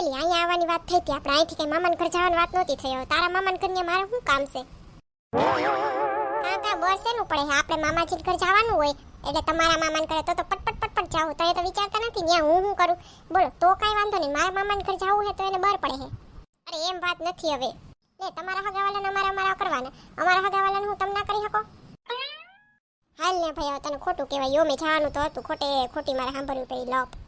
પેલી અહીંયા આવવાની વાત થઈ હતી. આપણે અહીંથી કઈ મામાના જવાની વાત નહોતી થઈ. તારા મામાના ઘરને મારે શું કામ છે? કાં કાં બસ એનું પડે? આપણે મામાજી ઘર જવાનું હોય, એટલે તમારા મામાન ઘરે તો તો પટપટ પટપટ જાવું. તો એ તો વિચારતા નથી, ત્યાં હું શું કરું? બોલો, તો કાંઈ વાંધો નહીં. મારા મામાન ઘર જવું છે તો એને બર પડે છે અરે, એમ વાત નથી હવે. લે, તમારા હગાવાલાને અમારા અમારા કરવાના. અમારા હગાવાલાને હું તમને ના કરી શકો? હાલ ને ભાઈ તને ખોટું કહેવાય. યો, મેં જવાનું તો હતું. ખોટે ખોટી મારે સાંભળવી પડી, લોપ.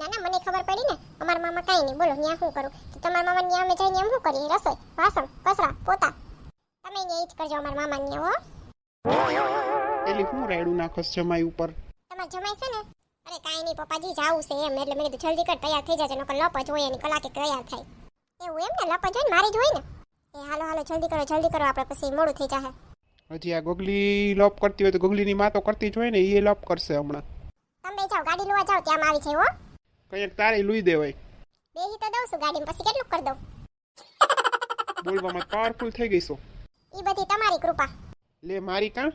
ના ના મને ખબર પડી ને. અમારા મામા કાંઈ નહીં. બોલો ત્યાં શું કરું? તો તમારા મામા ત્યાં અમે જઈને એમ શું કરીએ? રસોઈ વાસણ કસરા પોતા. તમે અહીંયા જ કરજો અમારા મામા ત્યાં હો. એટલે હું રાયડું નાખસ જમાઈ ઉપર? તમારે જમાય છે ને? અરે કાંઈ નહીં પપ્પાજી જાવું છે એમ. એટલે મેં કીધું જલ્દી કર તૈયાર થઈ જજો નકર લપ જ હોય એની કલાકે તૈયાર થાય. એવું એમ ને? લપ જ હોય ને? મારી જ હોય ને? એ હાલો હાલો જલ્દી કરો જલ્દી કરો. આપણે પછી મોડું થઈ જાહે. હજી આ ગોગલી લોપ કરતી હોય તો ગોગલીની માં તો કરતી જ હોય ને? એ લોપ કરશે હમણાં. તમે જાઓ ગાડી લેવા જાઓ ત્યાં આવી જાય હો. કંઈક તારે લુઈ દેવાય. બેહી તો દઉં છું ગાડીમાં પછી કેટલું કરી દઉં? બોલવામાં પાવરફુલ થઈ ગઈ છો. એ બધી તમારી કૃપા. લે મારી કાં?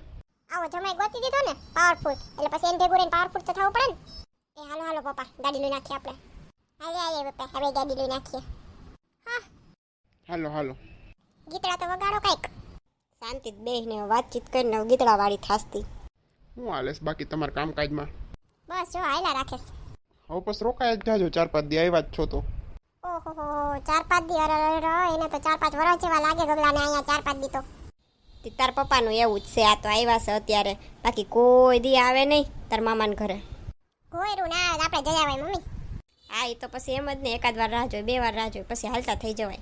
આવો જમાઈ ગોતી દીધો ને પાવરફુલ એટલે પછી એને ભેગું રહીને પાવરફુલ તો થવું પડે ને? એ હાલો હાલો પપ્પા ગાડી લઈ નાખીએ આપણે. હાલે આવીએ પપ્પા હવે ગાડી લઈ નાખીએ. હા. હાલો હાલો. ગીતડા તો વગાડો કંઈક. શાંતિ બેહીને વાતચીત કરીને ગીતડા વાળી થાસતી. હું હાલેસ બાકી તમારા કામકાજમાં? બસ જો હાયલા રાખેશ હવે પછી રોકાય જ જાજો ચાર પાંચ દી આવ્યા જ છો તો. ઓહો ચાર પાંચ દી અરે એને તો ચાર પાંચ વર્ષ જેવા લાગે ગગલાને અહીંયા ચાર પાંચ દી તો. તે તાર પપ્પાનું એવું જ છે આ તો આવ્યા છે અત્યારે. બાકી કોઈ દી આવે નહીં તાર મામાને ઘરે. ઘોયરું ના આવે આપણે જઈ આવાય મમ્મી. હા એ તો પછી એમ જ ને એકાદ વાર રાહ જોઈ બે વાર રાહ જોઈ પછી હાલતા થઈ જવાય.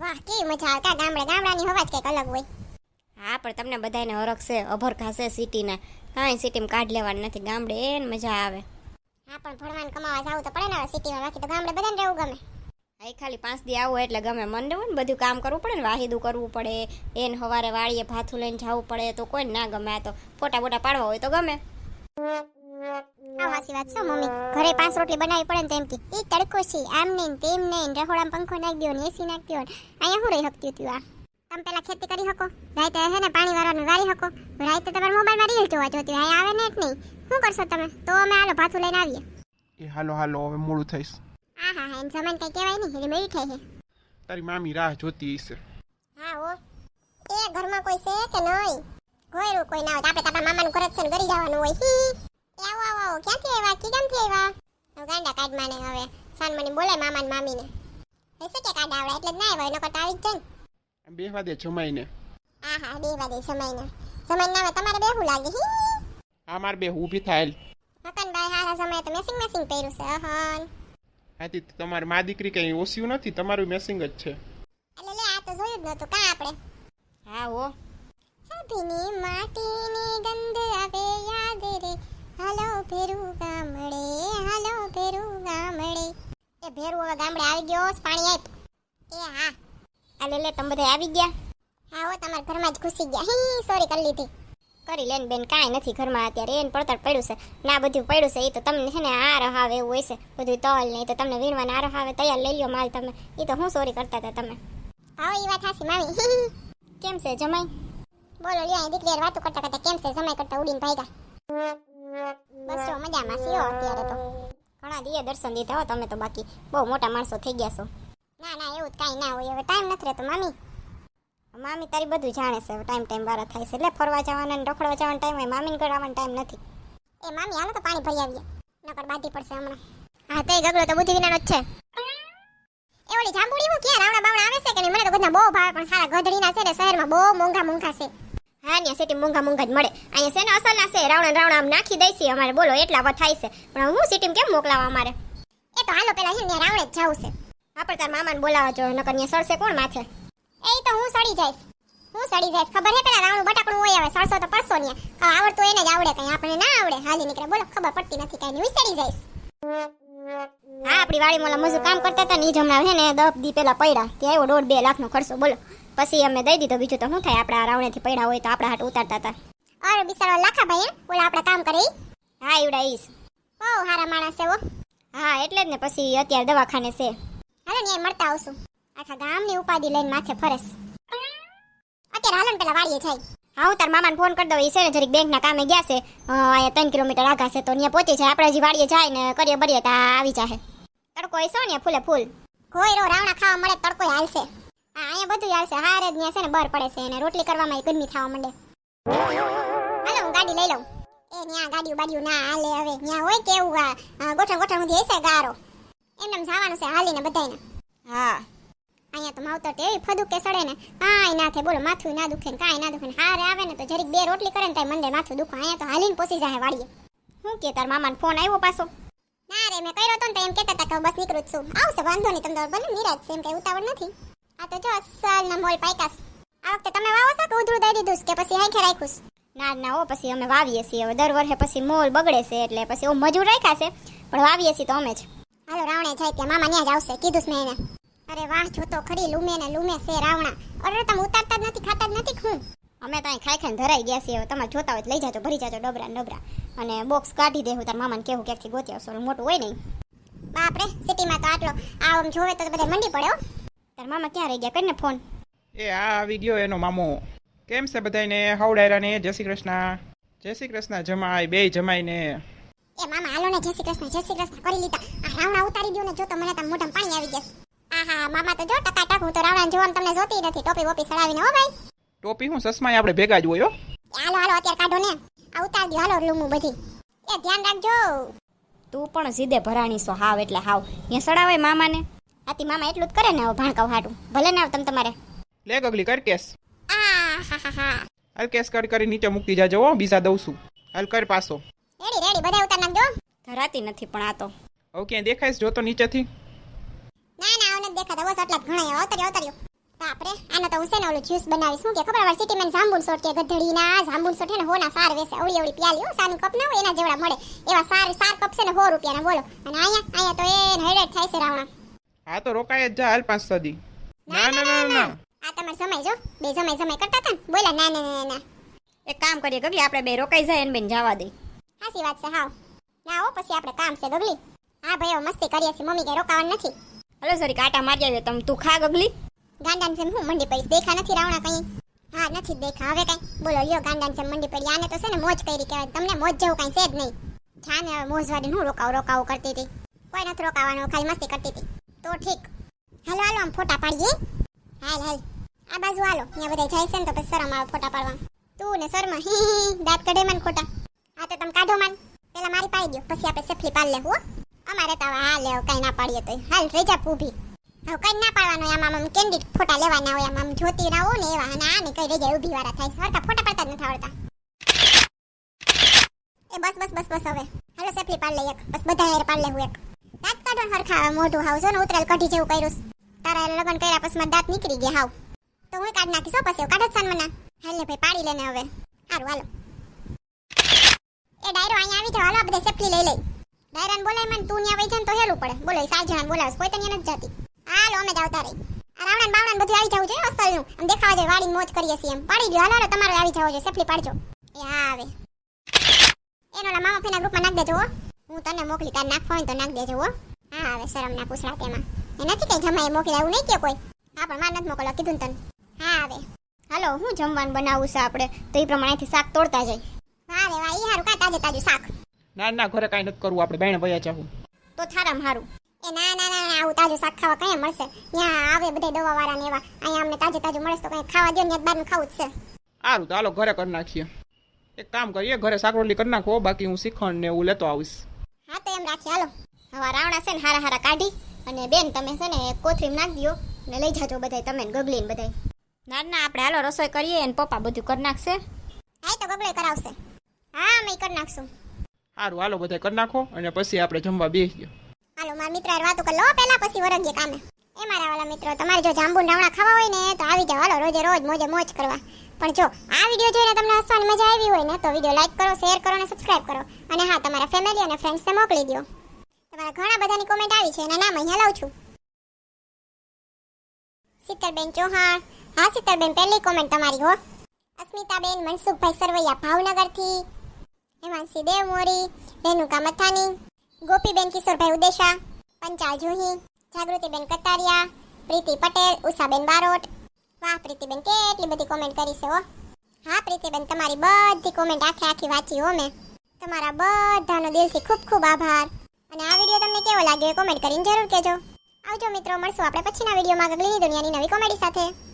વાહ કેવી મજા આવતા ગામડે ગામડાની હવા જ કંઈક અલગ હોય. હા પણ તમને બધાને હરખ છે અભર ખાશે સિટીના. કાંઈ સિટીમાં કાઢ લેવાની નથી ગામડે એને મજા આવે. હા પણ ભણવાનું કમાવા જાવું તો પડે ને સિટીમાં. બાકી તો ગામડે બધાને રહેવું ગમે. અહીં ખાલી પાંચ દી આવો એટલે ગમે. મને હોય ને બધું કામ કરવું પડે ને વાહિદું કરવું પડે એને હવારે વાળીએ ભાથું લઈને જવું પડે તો કોઈ ના ગમે. આ તો ફોટા બોટા પાડવા હોય તો ગમે. આ વાસી વાત છે મમ્મી. ઘરે પાંચ રોટલી બનાવી પડે ને તેમ કે એ તડકો છે આમ નહીં ને તેમ નહીં ને રહોડામાં પંખો નાખી દો ને એસી નાખી દો ને. અહીંયા હું રહી શકતી હતી આ. તમે પેલા ખેતી કરી શકો. રાઈતે હે ને પાણી વાળવાનું વારી શકો. રાઈતે તમારા મોબાઈલમાં રીલ જોવા જોતી હોય. આવે ને જ નહીં. શું કરશો તમે? તો અમે હાલો ભાથું લઈને આવીએ. એ હાલો હાલો હવે મોડું થઈશ. હા હા હા એને જમાઈને કઈ કહેવાય નહીં એટલે મેળી થઈ છે તારી મામી રાહ જોતી હશે. હા ઓ એ ઘરમાં કોઈ છે કે નહીં? ઘોયરું કોઈ ના હોય આપણે તારા મામાનું ઘર જ છે ને ઘરી જવાનું હોય. હી એ આવો આવો આવો. ક્યાંથી આવ્યા? કી ગામથી આવ્યા? હવે ગાંડા કાઢ માને હવે. સાન મને બોલે મામા ને મામીને. હશે કે કાઢ આવડે એટલે જ ના આવ્યો નકર તો આવી જ જાય ને બે વાદે જમાઈને. હા હા બે વાદે સમયને સમય ના આવે તમારે બેહું લાગે. હી. આ માર બે ઊભી થાય મકનભાઈ હારા સમયે તો મેસિંગ મેસિંગ પહેર્યું છે અહન. હાતી તમારી મા દીકરી કઈ ઓસ્યું નથી તમારું મેસિંગ જ છે. એટલે લે આ તો જોયું જ નતું કાં આપણે? હા ઓ હાથીની માટીની ગંધ આવે યાદ રે. હાલો ભેરું ગામડે હાલો ભેરું ગામડે. એ ભેરું હવે ગામડે આવી ગયો પાણી આપ. એ હા. આ લે લે તમે બધા આવી ગયા? હા હો તમારા ઘરમાં જ ઘૂસી ગયા. હી સોરી કરી લીધી. કરી લેન બેન કાંઈ નથી ઘરમાં અત્યારે એને પડતર પડ્યું છે. ના બધું પડ્યું છે એ તો તમને છે ને આ રહાવે એવું હોય છે. બધું તલ નહીં તો તમને વીણવાના આ રહાવે તૈયાર લઈ લ્યો માલ તમે. એ તો હું સોરી કરતા હતા તમે. આવો એ વાત હાસી મામી. કેમ છે જમાઈ? બોલો લ્યો અહીં દીકરી વાતો કરતા કરતા કેમ છે સમય કરતા ઉડીને ભાગ્યા? બસ જો મજામાં છીએ અત્યારે તો. ઘણા દિયે દર્શન દીધા હો તમે તો બાકી. બહુ મોટા માણસો થઈ ગયા છો. ના ના એવું કાંઈ ના હોય. હવે ટાઈમ નથી રહેતો મામી. મામી તારી બધું જાણે છે. ટાઈમ ટાઈમ વાળા થાય છે. એટલે ફરવા જવાના ને રખડવા જવાનો ટાઈમ હોય. મામીને ઘર આવવાનો ટાઈમ નથી. એ મામી, હાલો તો પાણી ભરી આવીએ. નકર બાધી પડશે હમણાં. હા, તે ગગડો તો બુદ્ધિ વિનાનો જ છે. એ ઓલી જાંબુડી હું ક્યાં રાવણા બાવણા આવે છે કે મને તો બધા બહુ ભાવે, પણ સારા ગધડીના છે ને શહેરમાં બહુ મોંઘા મોંઘા છે. હા ને સિટી મોંઘા મોંઘા જ મળે. અહીંયા છે ને અસલના છે. રાવણા રાવણા આમ નાખી દઈશી અમારે બોલો, એટલા વા થાય છે. પણ હું સિટીમાં કેમ મોકલાવા અમારે? એ તો હાલો પેલા છે રાવણે જ જવું છે. આપણે તાર મામાને બોલાવવા જો, નકર ત્યાં સરસે કોણ માથે? એ તો હું સડી જઈશ. હું સડી જઈશ. ખબર હે પેલા રાવણું બટાકણું હોય હવે સરસો તો પડશો ને. આવડતું એને જ આવડે કઈ આપણે ના આવડે. હાલી નીકળે. બોલો ખબર પડતી નથી કઈ. હું સડી જઈશ. હા આપણી વાડી મોલા મજૂર કામ કરતા હતા ને ઈ જ હમણાં ને દસ દી પેલા પડ્યા. ત્યાં આવ્યો દોઢ બે લાખનો ખર્ચો. બોલો પછી અમે દઈ દીધો. બીજું તો શું થાય? આપણા રાવણેથી પડ્યા હોય તો આપણા હાટ ઉતારતા હતા. અરે બિચારો લાખા ભાઈ હે ઓલા આપણે કામ કરે હા એવડા ઈસ બહુ હારા માણસ છે ઓ હા એટલે જ ને. પછી અત્યારે દવાખાને છે. હાલો ને મળતા આવશું. આખા ગામની ઉપાધિ લઈને માથે ફરસ. અત્યારે હાલન પેલા વાડીએ જાય. હા તાર મામાને ફોન કરી દઉં. એ છે ને જરીક બેંકના કામે ગયા છે. અહીંયા ત્રણ કિલોમીટર આગા છે તો અહીંયા પહોંચી જાય. આપણે હજી વાડીએ જાય ને કરીએ બરીએ ત્યાં આવી જાય તડકો એ ને ફૂલે ફૂલ. કોયરો રાવણા ખાવા મળે તડકો હાલશે. હા, અહીંયા બધું હાલશે. હારે જ ન્યા છે ને બર પડે છે અને રોટલી કરવામાં ગરમી થવા માંડે. હાલો, હું ગાડી લઈ લઉં. એ, ન્યા ગાડીઓ બાડીઓ ના હાલે હવે. ન્યા હોય કેવું ગોઠણ ગોઠણ સુધી હશે ગારો. એમને એમ જવાનું છે હાલીને બધાને હા. અહીંયા તો માવતર તો એવી ફદુકે સડે ને. કાંઈ ના થાય, બોલો, માથું ના દુખે કાંઈ ના દુખે હારે આવે ને તો જરીક બે રોટલી કરે ને તાય મંડે માથું દુખે. અહીંયા તો હાલીને પોસી જાય વાળીએ શું કે તાર મામાને ફોન આવ્યો પાછો? ના રે, મેં કર્યો તો ને તો એમ કહેતા હતા કે બસ નીકળું છું. આવશે, વાંધો નહીં તમને ભલે નિરાજ છે, એમ કઈ ઉતાવળ નથી. આ તો જો અસલના મોલ પાયકાસ. આ વખતે તમે વાવો છો કે ઉધરું દઈ દીધું કે પછી હાંખે રાખ્યું છે? ના ના હો પછી અમે વાવીએ છીએ. હવે દર વર્ષે પછી મોલ બગડે છે એટલે પછી ઓ મજૂર રાખ્યા છે. પણ વાવીએ છીએ તો અમે જ. હાલો, રાવણે જાય ત્યાં, મામા ન્યા જ આવશે, કીધું મેં એને. અરે વાહ જોતો ખરી લૂમે ને લૂમે છે રાવણા. અરે તમે ઉતારતા જ નથી ખાતા જ નથી હું? અમે તો અહીં ખાઈ ખાઈને ધરાઈ ગયા છીએ તમે જોતા હોય તો લઈ જાજો ભરી જાજો ડબરા ને ડબરા. અને બોક્સ કાઢી દેવું તાર મામાને કેવું ક્યાંકથી ગોતી આવશો? મોટું હોય નહીં. બાપરે સિટીમાં તો આટલો આ આમ જોવે તો બધા મંડી પડે હો. તાર મામા ક્યાં રહી ગયા? કરીને ફોન. એ આ આવી ગયો એનો મામો. કેમ છે બધાને હવડાયરા ને જય શ્રી કૃષ્ણ. જય શ્રી કૃષ્ણ જમાય બે જમાઈને. એ મામા હાલો ને જય શ્રી કૃષ્ણ જય શ્રી કૃષ્ણ કરી લીધા. આ રાવણા ઉતારી દો ને જો તો મને તો મોઢામાં પાણી આવી જશે આહા મામા તો જો ટકા ટક હું તો રાવણ જોવામાં તમને જોતી નથી. ટોપી વોપી સડાવીને હો ભાઈ. ટોપી હું સસમાય આપણે ભેગા જ હોય હો. હાલો હાલો અત્યારે કાઢો ને. આ ઉતાર દો હાલો લૂમું બધી. એ ધ્યાન રાખજો. તું પણ સીધે ભરાણી છો હાવ એટલે હાવ. અહીંયા સડાવાય મામાને. આતી મામા એટલું જ કરે ને હવે ભાણકાવ હાટું. ભલે ને આવે તમે તમારે. લે ગગલી કર કેસ. આ હા હા હા. હાલ કેસ કરી કરી નીચે મૂકી જાજો હો બીજા દઉં છું. હાલ કર પાસો રેડી રેડી બધા ઉતાર નાખજો. ધરાતી નથી પણ આ તો. હવે ક્યાંય દેખાઈશ જોતો નીચેથી. ના ના દેખાતા બસ આટલા ઘણા અવતર્યો અવતર્યો. બાપરે આનો તો હું છે ને ઓલું જ્યુસ બનાવીશ. શું કે ખબર હોય સિટીમાં જાંબુન સોટ કે ગધડીના જાંબુન સોટ ને હોના સાર વેસે અવળી અવળી પ્યાલી સાની કપ ના હોય એના જેવડા મળે. એવા સાર સાર કપ છે ને સો રૂપિયાના બોલો. અને અહીંયા અહીંયા તો એ હેડેડ થાય છે રાવણા. હા તો રોકાય જ જા હાલ પાંચ સદી ના ના ના ના આ તમારે સમય જો બે સમય સમય કરતા હતા ને. બોલા ના ના ના ના. એક કામ કરીએ ગગલી આપણે બે રોકાઈ જાય અને બેન જવા દઈ સાચી વાત છે હાવ. ના હો પછી આપણે કામ છે ગગલી. હા ભાઈ હવે મસ્તી કરીએ છીએ. મમ્મી કે રોકાવાનું નથી. હલો સોરી કાંટા મારી આવ્યો તમે તું ખા ગગલી. ગાંડાન છે હું મંડી પડી દેખા નથી રાવણા કઈ? હા, નથી દેખા, હવે કઈ? બોલો, લ્યો, ગાંડાન છે મંડી પડી, આને તો છે ને મોજ કરી કહેવાય, તમને મોજ જેવું કઈ છે જ નહીં. છાને હવે મોજ વાળી હું રોકાવ રોકાવ કરતી હતી. કોઈ નથી રોકાવાનું, ખાલી મસ્તી કરતી હતી. તો ઠીક. હાલો હાલો, આમ ફોટા પાડીએ હાલ હાલ. આ બાજુ હાલો, અહીંયા બધા જાય છે ને તો પછી શરમ આવે ફોટા પાડવા. તું ને શર્મા દાંત કઢે મને ખોટા. હા તો તમે કાઢો માન. પેલા મારી પાડી દો પછી આપણે સેફલી પાડી લેવું અમારે તો હા લેવ કઈ ના પાડીએ તો હાલ રેજા પૂભી હવે કઈ ના પાડવાનું આમાં આમ કેન્ડિડ ફોટા લેવાના હોય, આમ જોતી ના ને એવા, અને આને કઈ રેજા ઊભી વાળા થાય. સરખા ફોટા પડતા જ નથી આવડતા. એ બસ બસ બસ બસ હવે. હાલો, સેફલી પાડ લઈ એક. બસ બધા હેર પાડ લેવું એક. દાંત કાઢો હવે મોઢું હાવ. છો ને ઉતરેલ કઢી જેવું કર્યું તારા લગ્ન કર્યા પછી મારા દાંત નીકળી ગયા હાવ. તો હું કાઢ નાખીશ પછી. કાઢો જ મને. હાલ ભાઈ, પાડી લેને હવે. સારું હાલો. એ ડાયરો અહીંયા આવી જાવ હાલો આપણે સેફલી લઈ લઈ. ડાયરાને બોલાય મને, તું ન્યા વઈ તો હેલું પડે. બોલો સાત જણાને બોલાવે કોઈ તને નથી જતી. હાલો, અમે જ રહી. આ રાવણાને બધું આવી જવું જોઈએ અસલનું. આમ દેખાવા જોઈએ વાડીને મોજ કરીએ છીએ એમ. પાડી ગયો હાલો તમારે આવી જવો જોઈએ, સેફલી પાડજો. એ આવે. એનો મામા ફેના ગ્રુપમાં નાખ દેજો, હો. હું તને મોકલી, તાર નાખવા હોય તો નાખ દેજો, હો. હા, આવે, શરમ ના પૂછરા તેમાં એ નથી કઈ જમાય મોકલી, આવું નહીં કે કોઈ. હા, પણ માર નથી મોકલો કીધું તને. હા, આવે. હાલો, હું જમવાનું બનાવું છે આપણે? તો એ પ્રમાણેથી શાક તોડતા જાય. હા રે વાહ ઈ હારું, કા તાજે તાજું શાક? ના ના ઘરે કાંઈ નથી કરવું આપણે બેન ભયા જાવું. તો થારામ હારું. એ ના ના ના ના, આવું તાજું શાક ખાવા કઈ મળશે? ત્યાં આવે બધા દવા વાળા ને એવા. અહીંયા અમને તાજું તાજું મળે તો કઈ ખાવા દો ને બાર ખાવું જ છે. સારું તો હાલો ઘરે કરી નાખીએ. એક કામ કરીએ ઘરે શાક રોટલી કરી નાખો બાકી હું શીખણ ને એવું લેતો આવીશ. હા તો એમ રાખીએ હાલો. હવે રાવણા છે ને હારા હારા કાઢી અને બેન તમે છે ને એક નાખ નાખી દો ને લઈ જાજો બધાય તમે ને ગગલી ને બધાય. ના ના આપણે હાલો રસોઈ કરીએ અને પપ્પા બધું કરી નાખશે. હા એ તો ગગલે કરાવશે. હા અમે કરી નાખશું. સારું હાલો બધા કરી નાખો અને પછી આપણે જમવા બેસીએ હાલો, મારા મિત્ર વાતો કરી. લો પહેલા પછી વરગીએ કામે. એ મારા વાલા મિત્રો, તમારે જો જાંબુ રાવણા ખાવા હોય ને, તો આવી જાઓ. હાલો, રોજે રોજ મોજે મોજ કરવા. પણ જો, આ વીડિયો જોઈને તમને હસવાની મજા આવી હોય ને, તો વીડિયો લાઈક કરો, શેર કરો અને સબસ્ક્રાઇબ કરો. અને હા, તમારા ફેમિલી અને ફ્રેન્ડ્સને મોકલી દો તમારા ઘણા બધાની કોમેન્ટ આવી છે, એના નામ અહીંયા લાવું છું. શીતલબેન ચૌહાણ. હા, શીતલબેન, પહેલી કોમેન્ટ તમારી, હો. અસ્મિતાબેન, મનસુખભાઈ સરવૈયા, ભાવનગરથી. હેમાંશી દેવ મોરી રેણુકા મથાની, ગોપીબેન કિશોરભાઈ ઉદેશા, પંચાલ જુહી, જાગૃતિબેન કતારિયા, પ્રીતિ પટેલ, ઉષાબેન બારોટ. વાહ, પ્રીતિબેન, કેટલી બધી કોમેન્ટ કરી છે હો. હા, પ્રીતિબેન, તમારી બધી કોમેન્ટ આખી આખી વાંચી હો મેં. તમારા બધાનો દિલથી ખૂબ ખૂબ આભાર. અને આ વીડિયો તમને કેવો લાગ્યો એ કોમેન્ટ કરીને જરૂર કહેજો. આવજો મિત્રો, મળશું આપણે પછીના વિડીયોમાં ગગલીની દુનિયાની નવી કોમેડી સાથે.